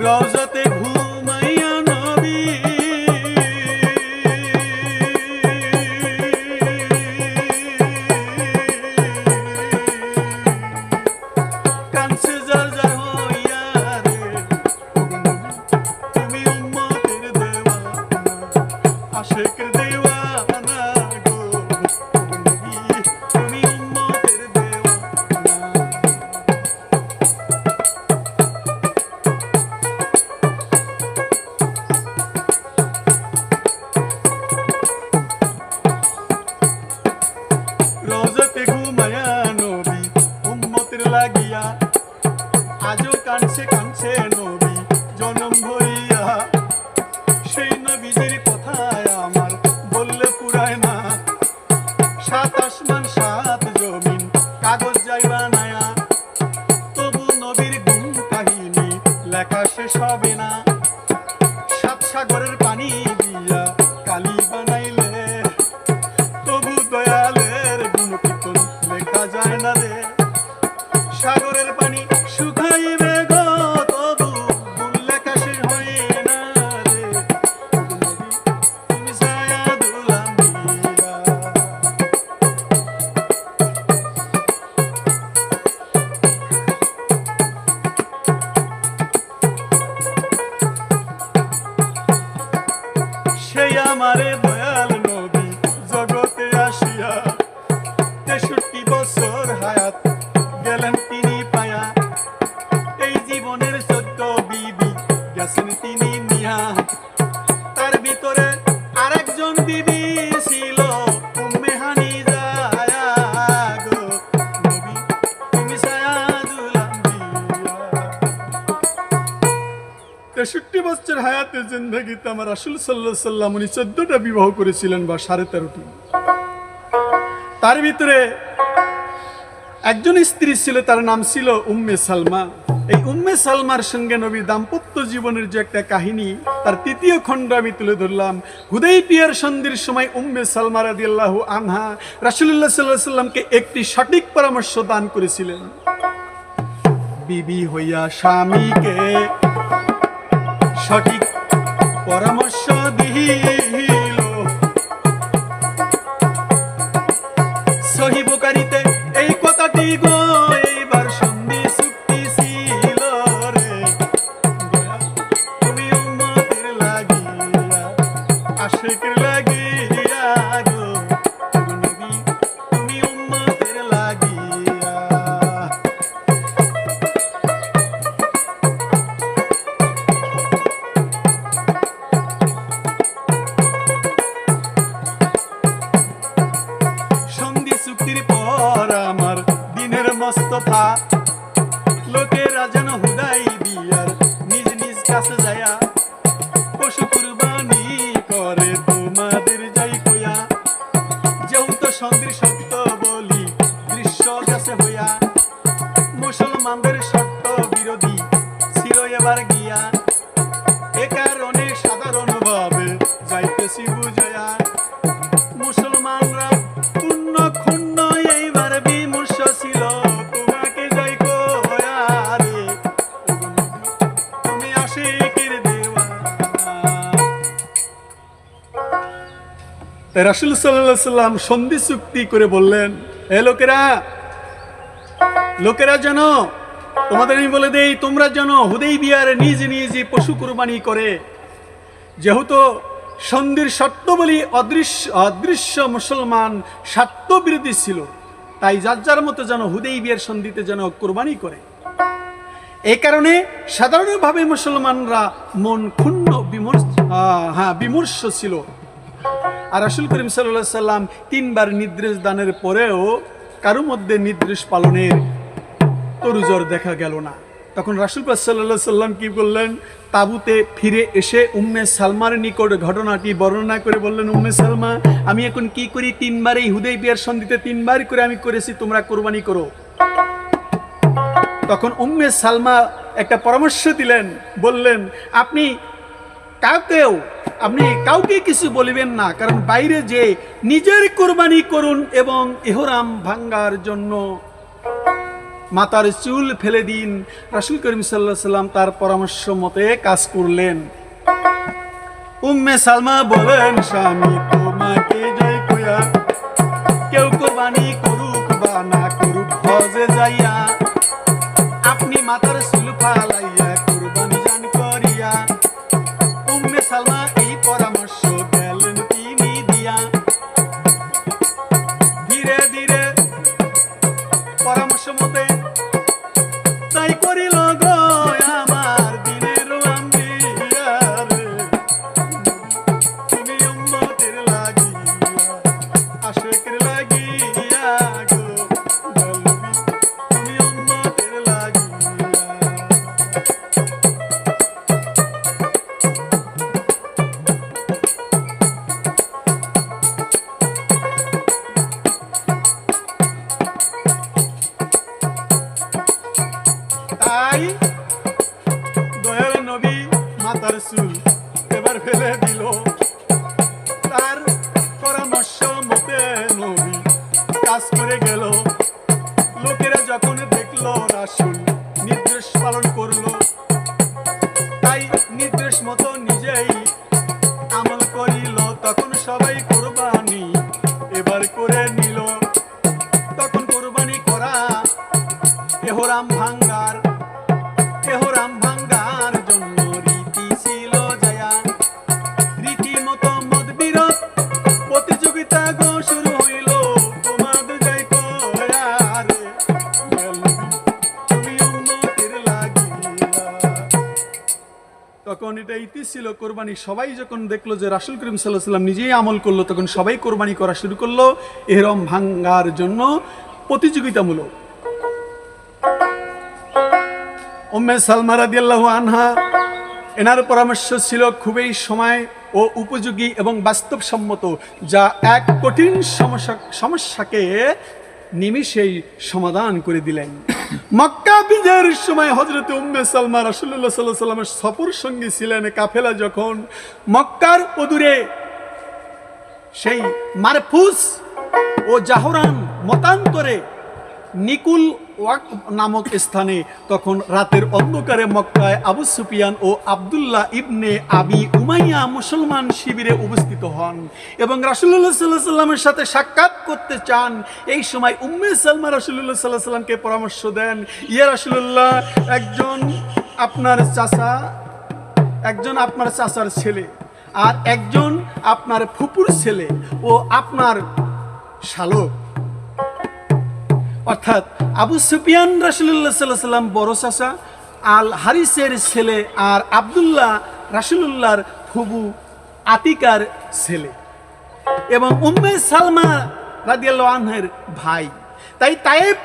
রওজাতে ঘুমাইয়া వర్ణించెను জিন্দগিতে আমার রাসুল সাল্লাহ সাল্লাম উনি চোদ্দটা বিবাহ করেছিলেন বা সাড়ে তেরোটি। তার ভিতরে একজন স্ত্রী ছিল, তার নাম ছিল উম্মে সালমা। এই উম্মে সালমার সঙ্গে নবী দাম্পত্য জীবনের যে একটা কাহিনী, তার তৃতীয় খণ্ড আমি তুলে ধরলাম। হুদেই পিয়ার সন্ধির সময় উম্মে সালমা রাদিয়াল্লাহ আনহা রাসুল্লাহ সাল্লাহ সাল্লামকে একটি সঠিক পরামর্শ দান করেছিলেন। বিবি হইয়া স্বামীকে সঠিক পরামর্শ দিল রাসুল সাল্লাম সন্ধি চুক্তি করে বললেন, এ লোকেরা লোকেরা যেন তোমাদের আমি বলে দেই, তোমরা যেন হুদেই বিয়ারে নিজ নিজ পশু কুরবানি করে। যেহেতু সন্ধির শর্তবলী অদৃশ্য অদৃশ্য মুসলমান স্বার্থ বিরোধী ছিল, তাই যার যার মতো যেন হুদেই বিয়ের সন্ধিতে যেন কোরবানি করে। এই কারণে সাধারণভাবে মুসলমানরা মন ক্ষুণ্ণ, বিমর্ষ হ্যাঁ বিমর্ষ ছিল। আর রাসুল করিম সাল্লাহ সাল্লাম তিনবার নির্দেশ দানের পরেও কারও মধ্যে নির্দেশ পালনের তরুজর দেখা গেল না। তখন রাসুল পাক সাল্লাহ সাল্লাম কি বললেন? তাবুতে ফিরে এসে উম্মে সালমার নিকট ঘটনাটি বর্ণনা করে বললেন, উম্মে সালমা, আমি এখন কি করি? তিনবার এই হুদেই বিয়ার সন্ধিতে তিনবার করে আমি করেছি, তোমরা কোরবানি করো। তখন উম্মে সালমা একটা পরামর্শ দিলেন, বললেন, আপনি কাউকেও আপনি কাউকে কিছু বলিবেন না, কারণ বাইরে যে নিজের কোরবানি করুন এবং এহরাম ভাঙ্গার জন্য মাতার চুল ফেলে দিন, রাসুল করিম সাল্লাহ সাল্লাম তার পরামর্শ মতে কাজ করলেন। উম্মে সালমা বলেন, স্বামী, তোমাকে জয় কইয়া কেউ কোরবানি করুক বা না করুক, হজে যাইয়া আপনি মাতার চুল ফালাইয়া তখন এটা ইতি ছিল কোরবানি, সবাই যখন দেখল যে রাসুল করিম সাল্লাহ সাল্লাম নিজেই আমল করল, তখন সবাই কোরবানি করা শুরু করল এহরম ভাঙ্গার জন্য প্রতিযোগিতামূলক। উম্মে সালমা রাদিয়াল্লাহু আনহা, এনার পরামর্শ ছিল খুবই সময় ও উপযোগী এবং বাস্তবসম্মত, যা এক কঠিন সমস্যা সমস্যাকে নিমিষেই সমাধান করে দিলেন। মক্কা বিজয়ের সময় হজরত উম্মে সালমা রাসুল্লাহ সাল্লাহ সাল্লামের সফর সঙ্গী ছিলেন কাফেলা যখন মক্কার অদূরে সেই মারফুস ও জাহরান মতান্তরে নিকুল ওয়াক নামক স্থানে তখন রাতের অন্ধকারে মক্কায় আবু সুফিয়ান ও আবদুল্লাহ ইবনে আবি উমাইয়া মুসলমান শিবিরে উপস্থিত হন এবং রাসুল্লাহ সাল্লাহ সাল্লামের সাথে সাক্ষাৎ করতে চান। এই সময় উম্মে সালমা রাসুল্লাহ সাল্লাহ সাল্লামকে পরামর্শ দেন, ইয়া রাসুল্লাহ একজন আপনার চাচা, একজন আপনার চাচার ছেলে আর একজন আপনার ফুপুর ছেলে ও আপনার শালক। অর্থাৎ আবু সুফিয়ান রাসুল্লাহ সাল্লাহ সাল্লাম বড় চাচা, আল হারিসের ছেলে আর আবদুল্লাহ রাসুলুল্লাহর ফুবু আতিকার ছেলে এবং উম্মে সালমা রাদিয়াল্লাহু আনহের ভাই। তাই তায়েব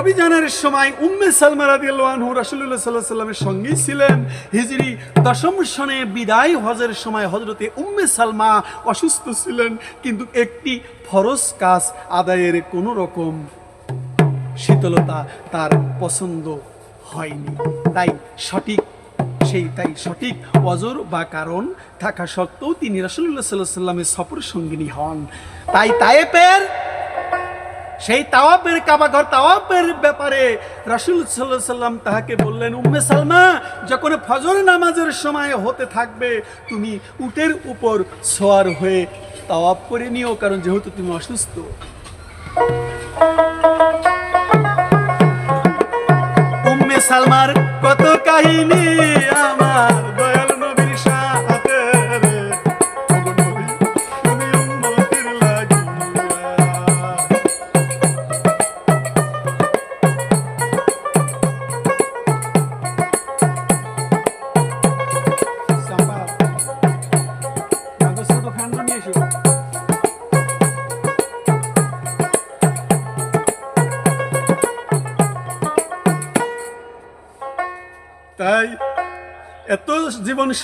অভিযানের সময় উম্মে সালমা রাদিয়াল্লাহু আনহু রাসূলুল্লাহ সাল্লাল্লাহু সাল্লামের সঙ্গী ছিলেন। হিজরি দশম সনে বিদায় হজের সময় হজরতে উম্মে সালমা অসুস্থ ছিলেন, কিন্তু একটি ফরজ কাজ আদায়ের কোনো রকম শীতলতা তার পছন্দ হয়নি। তাই সঠিক, সেই তাই সঠিক অজর বা কারণ থাকা সত্ত্বেও তিনি রাসুল্লাহ সাল্লাহ সাল্লামের সফর সঙ্গিনী হন। তাই তায়েপের সেই তাওয়াপের কাবাঘর তাওয়াপের ব্যাপারে রাসুল সাল্লাহ সাল্লাম তাহাকে বললেন, উম্মে সালমা, যখন ফজর নামাজের সময় হতে থাকবে, তুমি উটের উপর সোয়ার হয়ে তাওয়াপ করে নিও, কারণ যেহেতু তুমি অসুস্থ। সালমার কত কাহিনী?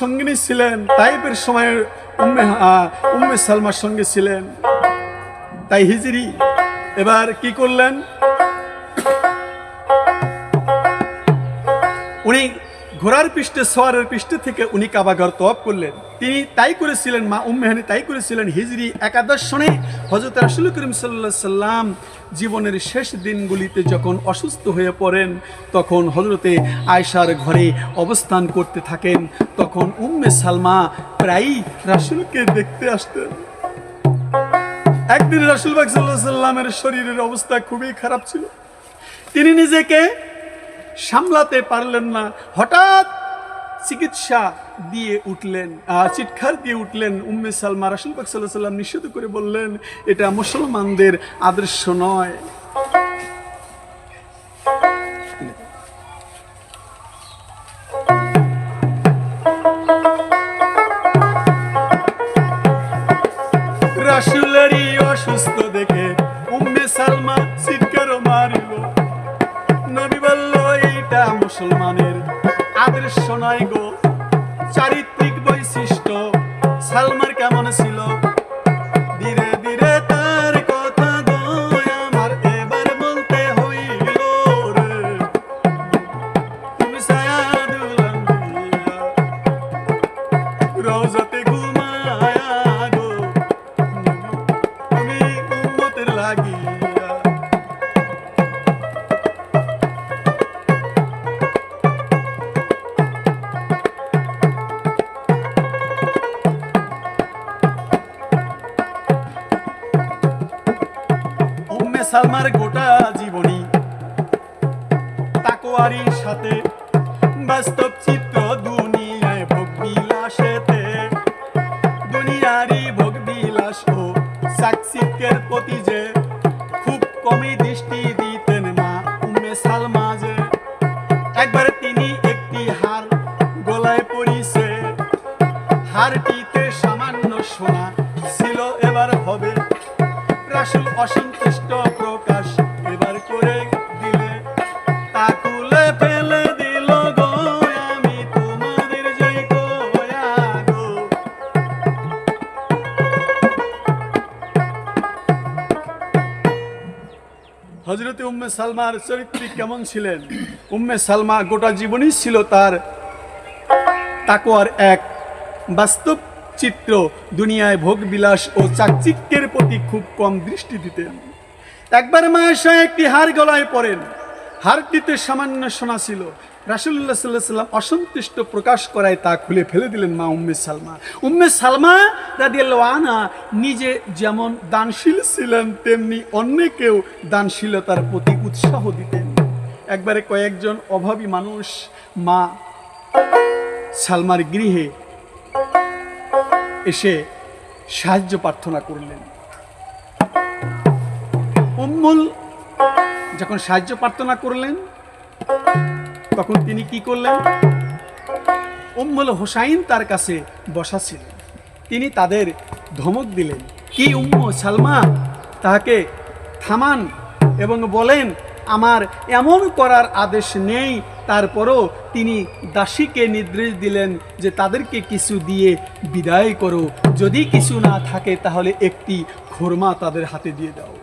সঙ্গিনী ছিলেন, তাইপের সময় উম্মে উম্মে সালমার সঙ্গে ছিলেন। তাই হিজরি, এবার কি করলেন? উনি ঘোড়ার পৃষ্ঠে, সোয়ারের পৃষ্ঠে থেকে উনি কাবাঘর তপ করলেন। তিনি তাই করেছিলেন, মা উম্মেহানি তাই করেছিলেন হিজরি একাদশ সনে। হজরত রাসুল করিম সাল্লা সাল্লাম জীবনের শেষ দিনগুলিতে যখন অসুস্থ হয়ে পড়েন, তখন হজরতে আয়সার ঘরে অবস্থান করতে থাকেন। তখন উম্মে সালমা প্রায়ই রাসুলকে দেখতে আসতেন। একদিন রাসুল বাগ সাল্লাহ সাল্লামের শরীরের অবস্থা খুবই খারাপ ছিল। তিনি নিজেকে সামলাতে পারলেন না। হঠাৎ চিকিৎসা দিয়ে উঠলেন চিৎকার দিয়ে উঠলেন উম্মে সালমা। রাসুল পাক সাল্লাহ সাল্লাম নিষেধ করে বললেন, এটা মুসলমানদের আদর্শ নয়। নয় গো। চারিত্রিক বৈশিষ্ট্য, সালমার কেমন ছিল? ধীরে ধীরে তার কথা আমার এবার বলতে হইল তুমি ছায়া দুলান ঘুমায়া গো। তুমি উম্মতের লাগিয়া সালমার গোটা জীবনী। তাকোয়ারির সাথে বাস্তব চিত্র দুনিয়ায় ভোগ বিলাসেতে। দুনিয়ারই ভোগ বিলাস ও সাকসিকের প্রতি যে রাসুল অসন্তুষ্ট প্রকাশ এবার করে দিলে। তা হজরতে উম্মে সালমার চরিত্রিক কেমন ছিলেন? উম্মে সালমা গোটা জীবনই ছিল তার তাকোয়ার এক বাস্তব চিত্র দুনিয়ায় ভোগ বিলাস ও চাকচিক্যের প্রতি খুব কম দৃষ্টি দিতেন একবার মায়েশা একটি হার গলায় পড়েন। হারটিতে সামান্য সোনা ছিল। রাসুল্লাহ সাল্লাহ সাল্লাম অসন্তুষ্ট প্রকাশ করায় তা খুলে ফেলে দিলেন মা উম্মে সালমা। উম্মে সালমা রাদিয়াল্লাহু আনা নিজে যেমন দানশীল ছিলেন, তেমনি অন্যকেও দানশীলতার প্রতি উৎসাহ দিতেন। একবারে কয়েকজন অভাবী মানুষ মা সালমার গৃহে এসে সাহায্য প্রার্থনা করলেন। উম্মুল যখন সাহায্য প্রার্থনা করলেন, তখন তিনি কি করলেন? উম্মুল হোসাইন তার কাছে বসা ছিলেন তিনি তাদের ধমক দিলেন, কি উম্ম সালমা, তাহাকে থামান এবং বলেন, আমার এমন করার আদেশ নেই, তারপরও তিনি দাসীকে নির্দেশ দিলেন যে তাদেরকে কিছু দিয়ে বিদায় করো। যদি কিছু না থাকে, তাহলে একটি খোরমা তাদের হাতে দিয়ে দাও।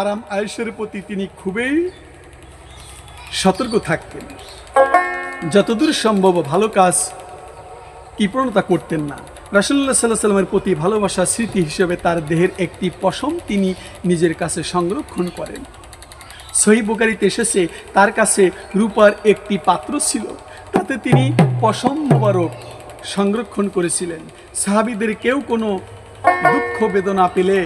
আরাম আয়ুষের প্রতি তিনি খুবই সতর্ক থাকতেন। যতদূর সম্ভব ভালো কাজ কি প্রণতা করতেন না। রাসুল্লাহ সাল্লাহ সাল্লামের প্রতি ভালোবাসা স্মৃতি হিসেবে তার দেহের একটি পশম তিনি নিজের কাছে সংরক্ষণ করেন। সহি বুকারিতে এসেছে, তার কাছে রূপার একটি পাত্র ছিল, তাতে তিনি পশম মোবারক সংরক্ষণ করেছিলেন। সাহাবিদের কেউ কোনো দুঃখ বেদনা পেলে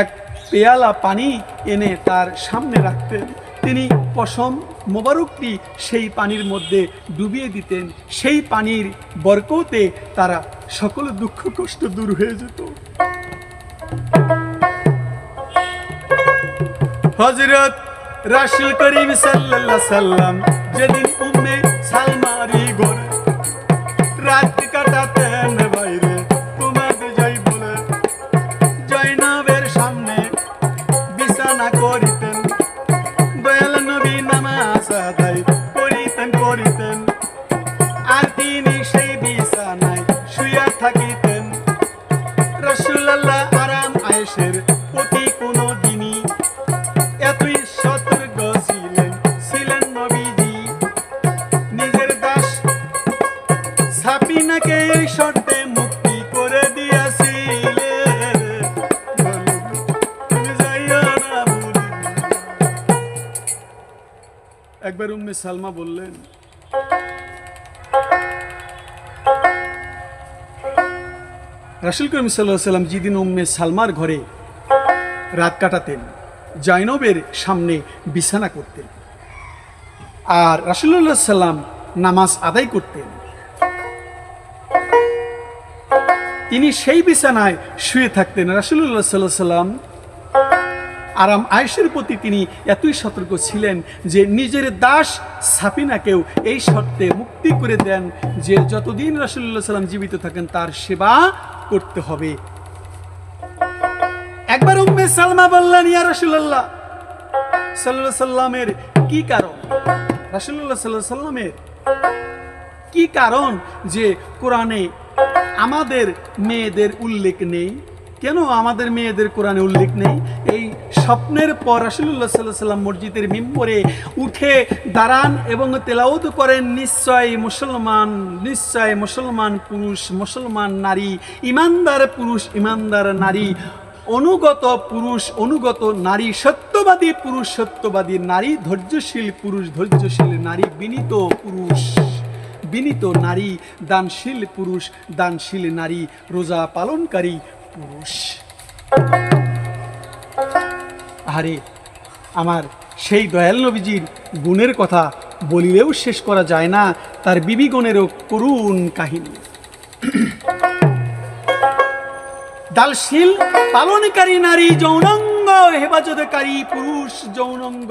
এক পেয়ালা পানি এনে তার সামনে রাখতেন। তিনি পশম মোবারকটি সেই পানির মধ্যে ডুবিয়ে দিতেন। সেই পানির বরকতে তারা সকল দুঃখ, কষ্ট দূর হয়ে যেত। হজরত রাসুল করিম সাল্লাল্লাহ সাল্লাম যেদিন উম্মে সালমারি ঘরে রাত কাটাতেন সালমা বললেন, রাসুল করিম সাল্লাহ সাল্লাম যেদিন উম্মে সালমার ঘরে রাত কাটাতেন, জাইনবের সামনে বিছানা করতেন আর রাসুল্লাহ সাল্লাম নামাজ আদায় করতেন। তিনি সেই বিছানায় শুয়ে থাকতেন। রাসুল্লাহ সাল্লাহ সাল্লাম আরাম আয়েশের প্রতি তিনি এতই সতর্ক ছিলেন যে নিজের দাস সাফিনাকেও এই শর্তে মুক্তি করে দেন যে যতদিন রাসুল্লাহ সাল্লাম জীবিত থাকেন, তার সেবা করতে হবে। একবার উম্মে সালমা বললেন, ইয়া রাসূলুল্লাহ, সাল্লাল্লাহু সাল্লামের কি কারণ? রাসূলুল্লাহ সাল্লাল্লাহু সাল্লামের কি কারণ যে কোরআনে আমাদের মেয়েদের উল্লেখ নেই? কেন আমাদের মেয়েদের কোরআনে উল্লেখ নেই? এই স্বপ্নের পর রাসূলুল্লাহ সাল্লাহ সাল্লাম মসজিদের মিম্বরে উঠে দাঁড়ান এবং তেলাওত করেন, নিশ্চয় মুসলমান নিশ্চয় মুসলমান পুরুষ, মুসলমান নারী, ইমানদার পুরুষ, ইমানদার নারী, অনুগত পুরুষ, অনুগত নারী, সত্যবাদী পুরুষ, সত্যবাদী নারী, ধৈর্যশীল পুরুষ, ধৈর্যশীল নারী, বিনীত পুরুষ, বিনীত নারী, দানশীল পুরুষ, দানশীল নারী, রোজা পালনকারী পুরুষ। আরে আমার সেই দয়াল নবীজির গুণের কথা বলিলেও শেষ করা যায় না তার বিবিগণেরও করুণ কাহিনী। দালশীল পালনকারী নারী যৌনাঙ্গ, হেফাজতকারী পুরুষ যৌনাঙ্গ।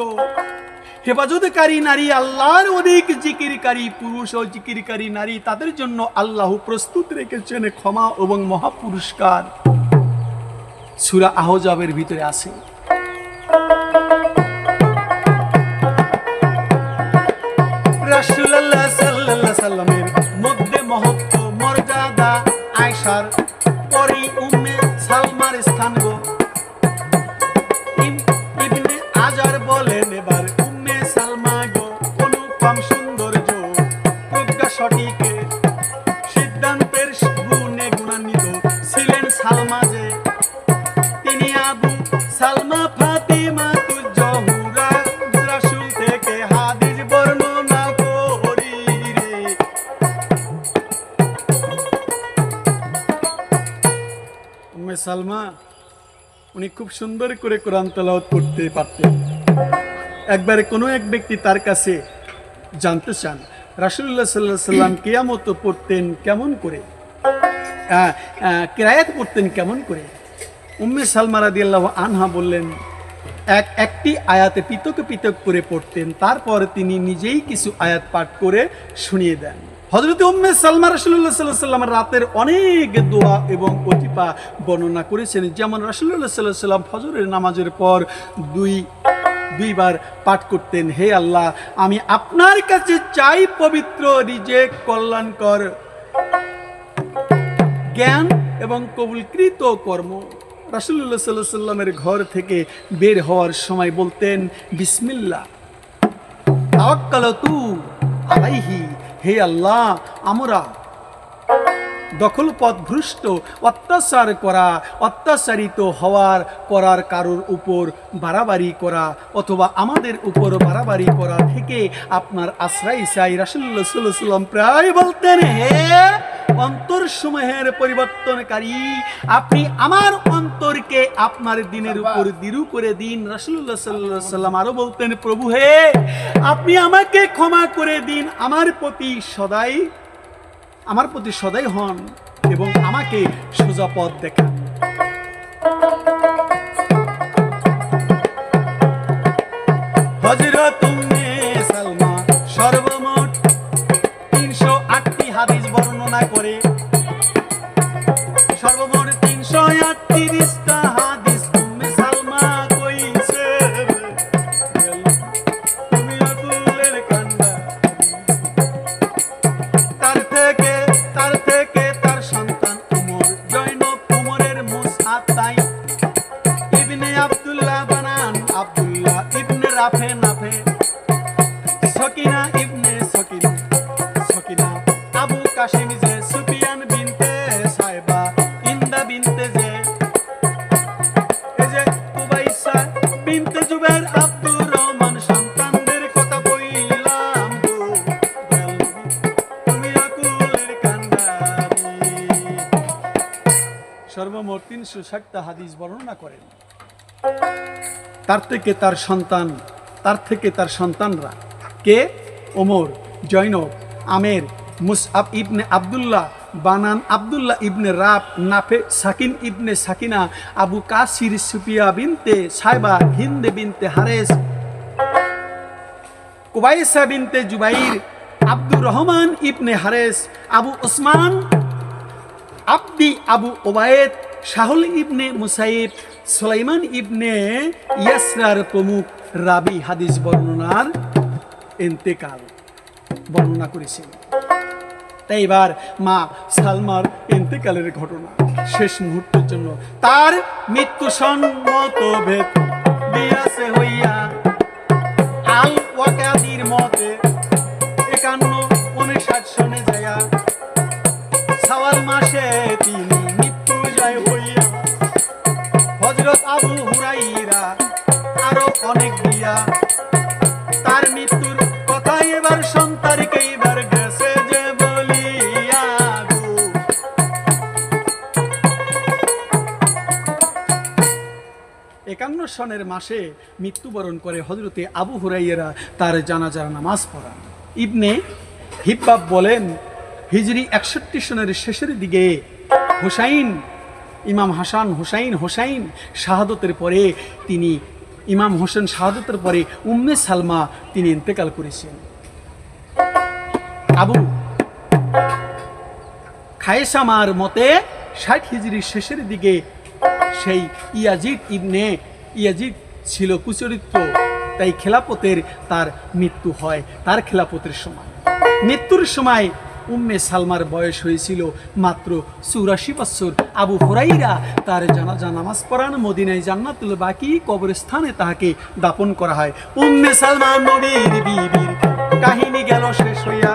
হেফাজতকারী নারী আল্লাহর অধিক জিকিরকারী পুরুষ ও জিকিরকারী নারী তাদের জন্য আল্লাহ প্রস্তুত রেখেছেন ক্ষমা এবং মহাপুরস্কার। সুরা আহজাবের ভিতরে আছে। সালমা উনি খুব সুন্দর করে কোরআন তেলাওয়াত করতে পারতেন। একবারে কোনো এক ব্যক্তি তার কাছে জানতে চান, রাসূলুল্লাহ সাল্লাহ সাল্লাম কেয়ামত পড়তেন কেমন করে? কেরায়াত পড়তেন কেমন করে? উম্মে সালমা রাদিয়াল্লাহু আনহা বললেন, এক, একটি আয়াতে পৃথক পৃথক করে পড়তেন, তারপর তিনি নিজেই কিছু আয়াত পাঠ করে শুনিয়ে দেন। হজরত উম্মে সালমা রাসূলুল্লাহ সাল্লাহ সাল্লামের রাতের অনেক দোয়া এবং অতিপা বর্ণনা করেছেন, যেমন রাসূলুল্লাহ সাল্লাহ সাল্লাম ফজরের নামাজের পর দুই, দুইবার পাঠ করতেন, হে আল্লাহ, আমি আপনার কাছে চাই পবিত্র রিজেক কল্যাণকর জ্ঞান এবং কবুলকৃত কর্ম। রাসুল্লাহ সাল্লাহ সাল্লামের ঘর থেকে বের হওয়ার সময় বলতেন বিসমিল্লা তু আলাইহি, হে আল্লাহ, আমরা দখল পথভ্রষ্ট অত্যাচার করা, অত্যাচারিত হওয়ার, করার কারোর উপর বাড়াবাড়ি করা অথবা আমাদের উপর বাড়াবাড়ি করা থেকে আপনার আশ্রয় চাই। রাসুল্লাহ সাল্লাম প্রায় বলতেন, হে অন্তর সমূহের পরিবর্তনকারী, আপনি আমার অন্তরকে আপনার দিনের উপর দিরু করে দিন। রাসুল্লাহ সাল্লাহ সাল্লাম আরও বলতেন, প্রভু হে, আপনি আমাকে ক্ষমা করে দিন। আমার প্রতি সদাই আমার প্রতি সদাই হন এবং আমাকে সোজা পথ দেখান। ষাটটা হাদিস বর্ণনা করেন। তার থেকে তার সন্তান, তার থেকে তার সন্তানরা কে? ওমর, জৈনব, আমের, মুসআব ইবনে আব্দুল্লাহ, বানান আব্দুল্লাহ ইবনে রাব, নাফে সাকিন ইবনে সাকিনা, আবু কাসির সুপিয়া বিনতে সাইবা, হিন্দে বিনতে হারেস, কুবাইসা বিনতে জুবাইর, আব্দুর রহমান ইবনে হারেস, আবু ওসমান, আব্দি আবু ওবায়েদ শাহুল ইবনে মুসাইব, সুলাইমান ইবনে ইয়াসরার প্রমুখ রাবি হাদিস বর্ণনার ইন্তেকাল বর্ণনা করেছেন। তাই এবার মা সালমার ইন্তেকালের ঘটনা শেষ মুহূর্তের জন্য। তার মৃত্যু সম্মত ভেদ বিয়াসে হইয়া আল ওয়াকাদির মতে একান্ন উনষাট সনে যায়া সাওয়াল মাসে তিনি জয় হইয়া। হজরত আবু হুরাইরা আরও অনেক দিয়া তার মৃত্যুর কথা এবার সন্তানকে এবার গেছে যে বলিয়া একান্ন সনের মাসে মৃত্যুবরণ করে হজরতে আবু হুরাইয়েরা তার জানাজার নামাজ পড়ান। ইবনে হিব্বাব বলেন, হিজরি একষট্টি সনের শেষের দিকে হুসাইন ইমাম হাসান হুসাইন হুসাইন শাহাদতের পরে তিনি, ইমাম হোসেন শাহাদতের পরে উম্মে সালমা তিনি ইন্তেকাল করেছেন। আবু খায়েসামার মতে ষাট হিজরির শেষের দিকে সেই ইয়াজিদ ইবনে, ইয়াজিদ ছিল কুচরিত্র, তাই খেলাপতের তার মৃত্যু হয়, তার খেলাপতের সময়। মৃত্যুর সময় উম্মে সালমার বয়স হয়েছিল মাত্র চুরাশি বছর। আবু হরাইরা তার জানাজা নামাজ পড়ান, মদিনায় জান্নাতুল বাকি কবরস্থানে তাহাকে দাপন করা হয়। উম্মে সালমা নবীর বিবির কাহিনী গেল শেষ হইয়া